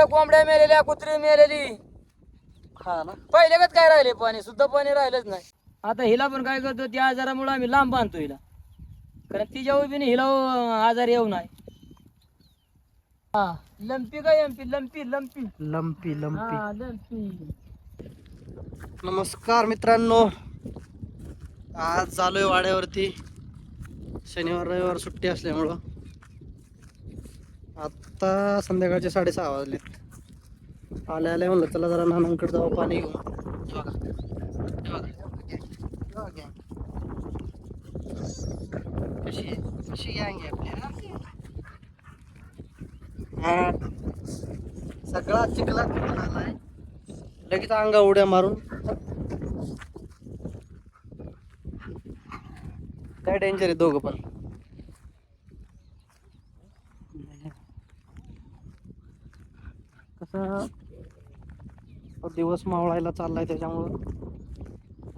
कुठं कोंबड्या मेलेल्या कुत्री मेलेली. हा ना पहिल्यागत काय राहिले? पाणी. सुद्धा पाणी राहिलंच नाही. आता हिला पण काय करतो त्या आजारामुळे आम्ही लांब बांधतो हिला. कारण तिच्या उभीने हिला आजार येऊ नाही. हा. लंपी काय MP lumpy lumpy. Lumpy lumpy. हा लंपी. नमस्कार मित्रांनो. आज चालू आहे वाड्यावरती. शनिवार रविवार सुट्टी असल्यामुळं. आत्ता संध्याकाळचे साडेसहा वाजलेत. आल्या आल्या म्हणलं चला जरा नानांकडे जाऊ पाणी घेऊन. कशी कशी गँग आहे हा? सगळा चिखला चिखल आलाय. लगेच अंगा उड्या मारून. काय डेंजर आहे दोघं पण? थोडासा दिवस मावळायला चाललाय त्याच्यामुळं.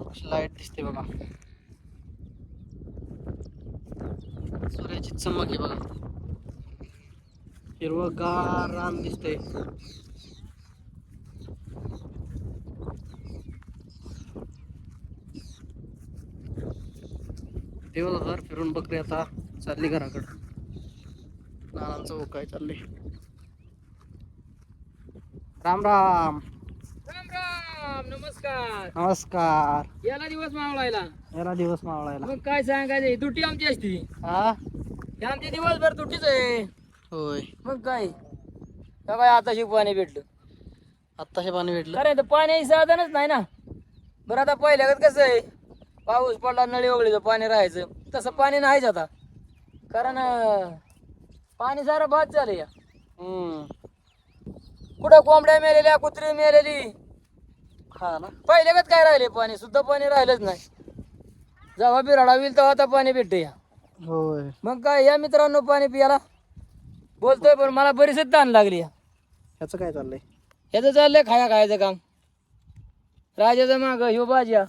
अशी लाइट दिसते बघा. सूर्याची चमक आहे बघा. हिरवं रान दिसते दिवसभर फिरून बकरी आता चालली घराकडं. नानांचं हो काय चाललंय. राम राम. राम राम नमस्कार. नमस्कार. याला दिवस मावळायला. याला दिवस मावळायला. मग काय सांगायचं दुटी आमची असती. हा? हे आमची दिवसभर दुटीच आहे. होय. मग काय? का काय आता शिक पाणी भेटलं. आत्ताशे पाणी भेटलं. कारण तर पाणी साधनच नाही ना. बरं आता पहिल्यागत कसं आहे? पाऊस पडला नळी वगळीचं पाणी राहायचं. तसं पाणी नाहीच आता. कारण पाणी सारं बाद झालं या हम्म. कुठं कोंबड्या मेलेल्या कुत्री मेलेली? हा ना. पहिल्यागत काय राहिले? पाणी. सुद्धा पाणी राहिलंच नाही. जेव्हा बिराडा होईल तेव्हा आता पाणी भेटते या होय. मग काय या मित्रांनो पाणी पियाला. बोलतोय पण मला बरीचच ताण लागली या. ह्याचं काय चाललंय? ह्याचं चाललंय खाया खायचं काम. राजाचं माग ह्यो बाज्या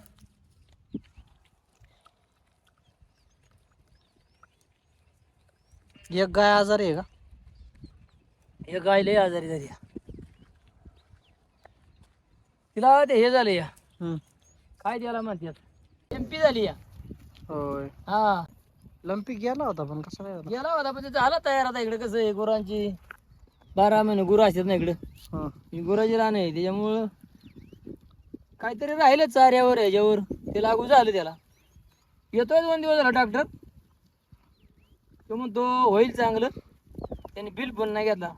एक गाय आजारी आहे का? हे गाय लय आजारी झाली या. तिला ते हे झालं या. हम्म. काय त्याला म्हणतात? एमपी झाली या. होय. हा. लंपी गेला होता पण कसं काय गेला होता पण ते झाला तयार आता इकडे कसं आहे गुरांची. बारा महिने गुरं असतात ना इकडं. ही. गुराची रान आहे त्याच्यामुळं काहीतरी राहिलं चाऱ्यावर ह्याच्यावर ते लागू झालं त्याला. येतोय दोन दिवस झाला डॉक्टर तो म्हणतो होईल चांगलं. त्याने बिल पण नाही घेतला.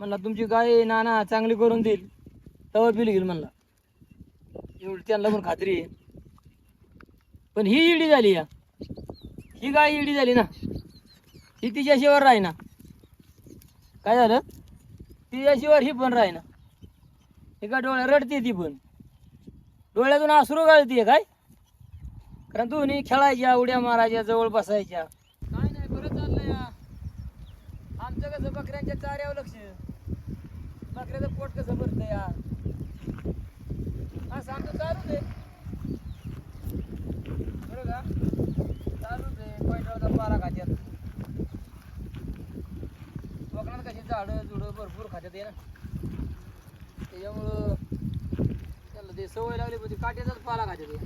म्हणला तुमची गाय नाना चांगली करून देईल. तेव्हा बिल घेईल म्हणला. एवढी त्यांना पण खात्री आहे. पण ही इडी झाली या. ही गाय इडी झाली ना. ही तिच्याशिवाय राही ना. काय झालं? तिच्याशिवाय ही पण राही ना. एका डोळ्या रडते ती पण. डोळ्यातून आसरू गाळते काय? कारण दोन्ही खेळायच्या उड्या मारायच्या जवळ बसायच्या. काय नाही बरं चाललंय या. आमचं कसं बकऱ्यांच्या चाऱ्यावर लक्ष बकऱ्याचं पोट कसं भरतं या असं आमचं चालूच आहे बरं का चालूच आहे पैठवचा पारा खात्यात कोकणात कशी झाडं जुडं आहे ना. त्याच्यामुळं त्याला ते सवय लागली पण ते काट्याचाच पाला आहे.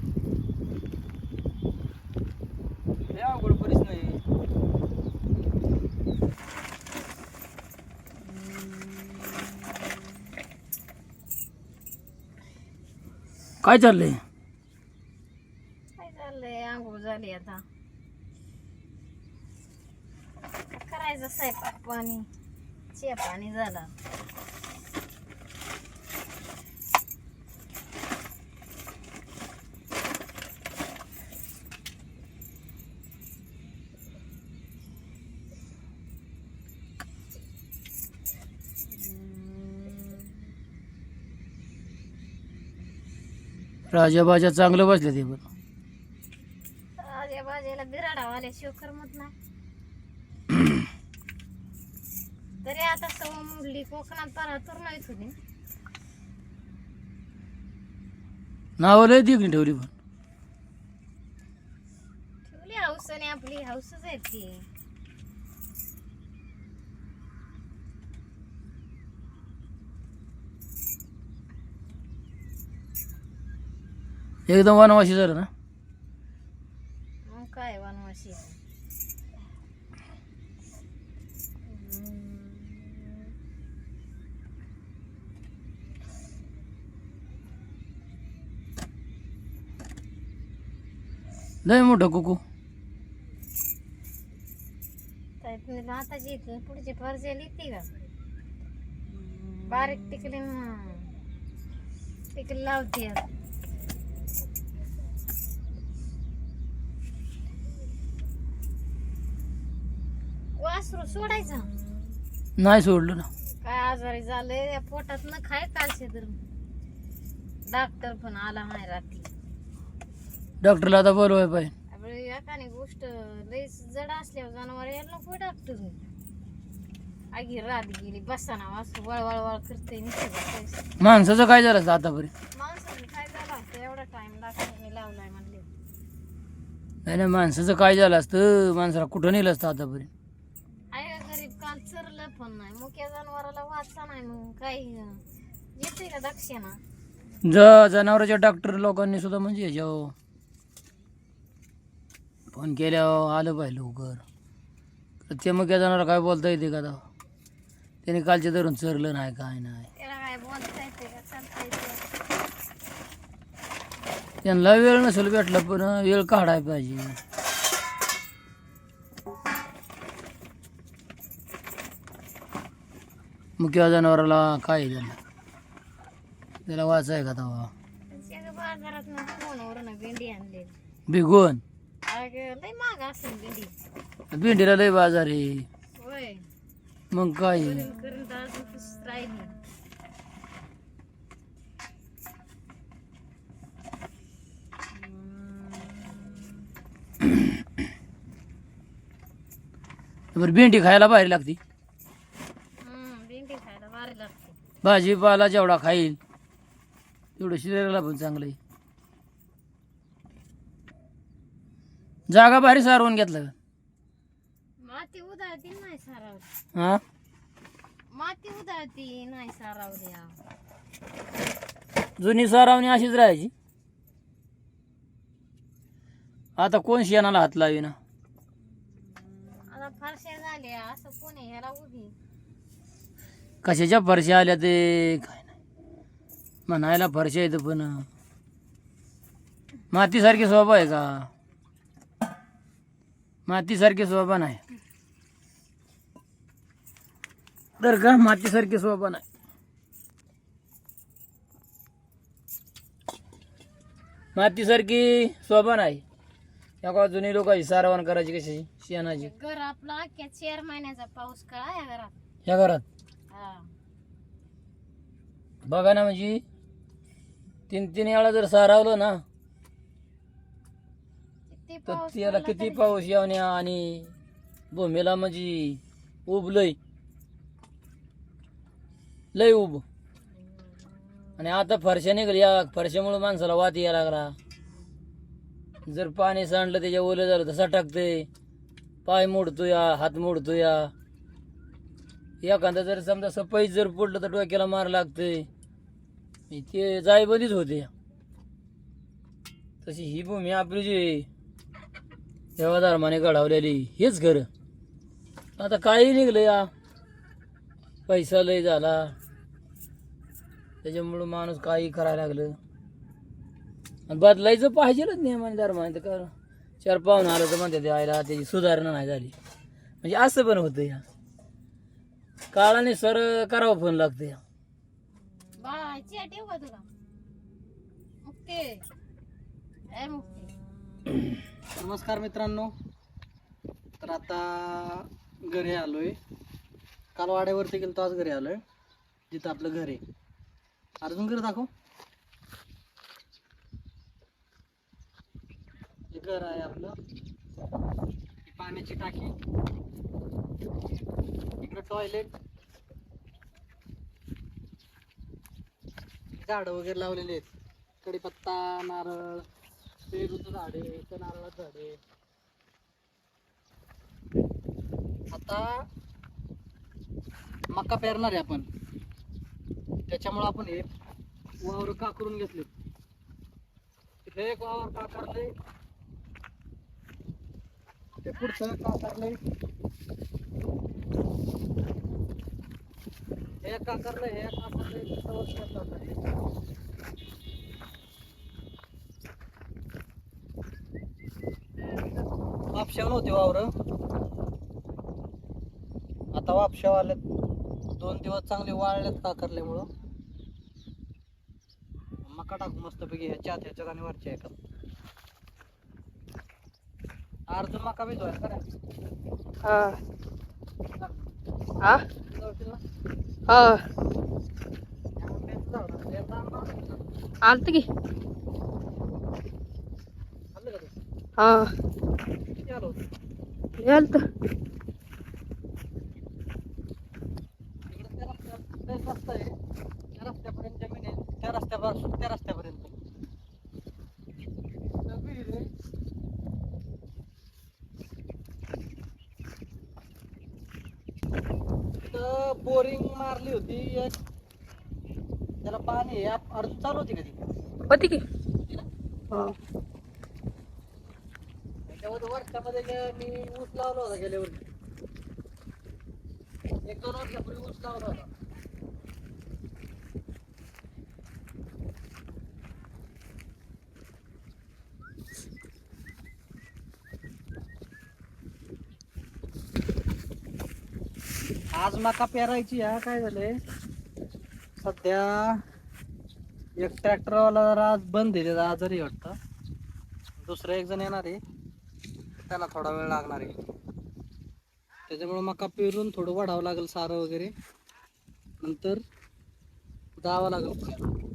लय अवघड परिस्थिती नाही काय चाललंय? काय चाललंय? आंघोळ झाली आता आता. करायचं स्वयंपाक पाणी. चे पाणी झालं. राजाबाजा चांगलं बसले ते पण. आज्या बाजेला बिराडा आल्याशिवाय करमत नाही. तरी आता सव मुरली कोकणात पारातूर नाही होती नाव लय दिली ठेवली पण. ठेवली हाऊस आपली हाऊसच आहे ती. एकदम वनवाशी झालं ना? लय मोठं कुकू. आताची इथून पुढची का बारीक टिकली टिकली लावते वासरू सोडायचं. नाही सोडलं ना. काय आजारी झाले पोटात न खाय कालशे तर. डॉक्टर पण आला नाही रात्री. डॉक्टरला आता बोलवाय पाहिजे. आपलं एकाने गोष्ट लई जड असल्यावर जनावर यायला नको डॉक्टर आगी रात गेली बसाना वासरू वळ वळ करते नुसतं माणसाचं काय झालं आतापर्यंत? माणसाने काय झालं असतं? एवढा टाइम डॉक्टरने लावलाय म्हणले. नाही नाही माणसाचं काय झालं असतं? माणसाला कुठं नेलं असतं आतापर्यंत? आहे गरीब काल चरलं पण नाही. मुक्या जनावराला वाचा नाही मग काही येते का दक्षिणा? ज जनावरांच्या डॉक्टर लोकांनी सुद्धा म्हणजे याच्यावर फोन केल्यावर आलं पाहिजे लवकर. तर ते मग जनावर काय बोलता येते का त्याने कालचे धरून चरलं नाही काय नाही. त्यांना वेळ नसेल भेटला पण वेळ काढाय पाहिजे. मुख्य जनावराला काय त्याला? त्याला वाचाय का तवा? त्याच्या भेंडी आणली भिगवून अगं लय महाग असेल भेंडी भेंडीला लय बाजार आहे. होय. मग काय? करून करून तर अजून खुश राहिली बरं भेंडी खायला भारी लागते. हम्म, भेंडी खायला भारी लागते. भाजीपाला जेवढा खाईल तेवढं शरीराला पण चांगलं आहे. जागा भारी सारवून घेतलं. माती उधाळती नाही सारावली हा? माती उधाळती नाही सारावली. जुनी सारावणी अशीच राहायची. आता कोण शेणाला हात लावी ना आता फारशा झाल्या असं कोणी ह्याला उभी. कशाच्या फरशा आल्या ते? काय नाही. म्हणायला फरशा येतं पण. मातीसारखी स्वभाव आहे का? मातीसारखी स्वभाव नाही. तर का मातीसारखी स्वभाव नाही. मातीसारखी स्वभाव नाही. या का जुनी लोकांची सारवण करायची कशी? शेणाची. घर आपला अख्ख्या चार महिन्याचा पाऊस कळा या घरात. या घरात? हा. बघा ना म्हणजे तीन तीन वेळा जर सारावलं ना तर पाऊस त्याला पडला किती तरी- पाऊस येवण्या आणि भूमीला म्हणजे उबलय. लय उब. आणि आता फरशा निघाली. या फरशामुळे माणसाला वात यायला लागला. जर पाणी सांडलं त्याच्या ओलं झालं तर सटकते पाय मोडतो या हात मोडतो या एखादा जर समजा सफाईत जर पडलं तर डोक्याला मार लागते ते जायबंदीच होते. तशी ही भूमी आपली जी देवा धर्माने घडवलेली हेच खरं आता काही निघलं या. पैसा लय झाला. त्याच्यामुळं माणूस काही करायला लागलं. आणि बदलायचं पाहिजेच नियमाने धर्माने. तर चार पाहुणं आलं तर म्हणते आयला त्याची सुधारणा नाही झाली. म्हणजे असं पण होतं या. काळाने सर करावं पण लागतं या. बा नमस्कार मित्रांनो. तर आता घरी आलोय. काल वाड्यावरती गेलो आज घरी आलोय. जिथं आपलं घर आहे. अर्जुन घर दाखव. हे घर आहे आपलं. पाण्याची टाकी. इकडं टॉयलेट झाडं वगैरे लावलेली आहेत. कडीपत्ता नारळ. पेरूचं झाड आहे इथं नारळाचं झाड. आहे आता मका पेरणार आहे आपण. त्याच्यामुळं आपण हे वावर का करून घेतले हे एक वावर का करले ते पुढचं का करले हे का करलं हे का करलं वापशावर होते वावर. आता वापशाव आले दोन दिवस चांगले वाळलेत का करल्यामुळं मका टाकू मस्तपैकी ह्याच्यात ह्याच्यात आणि वरच्या एका. अर्ध मका बी धुवायला करा. हा. आलत की. हा. आलो होतं त्या रस्ता आहे त्या रस्त्यापर्यंत जमीन आहे त्या रस्त्यापासून त्या रस्त्यापर्यंत बोरिंग मारली होती एक. त्याला पाणी चालू होती कधी होती की? तेव्हा वर्षामध्ये मी ऊस लावला होता गेल्या वर्षी. एक दोन वर्षापूर्वी ऊस लावला होता. आज मका पेरायची हा काय झालंय? सध्या एक ट्रॅक्टरवाला जरा आज बंद आहे त्याचा आजारी वाटतं. दुसरा एक जण येणार आहे. त्याला थोडा वेळ लागणार आहे. त्याच्यामुळे मका पेरून थोडं वाढावं लागेल सारं वगैरे. नंतर जावं लागेल.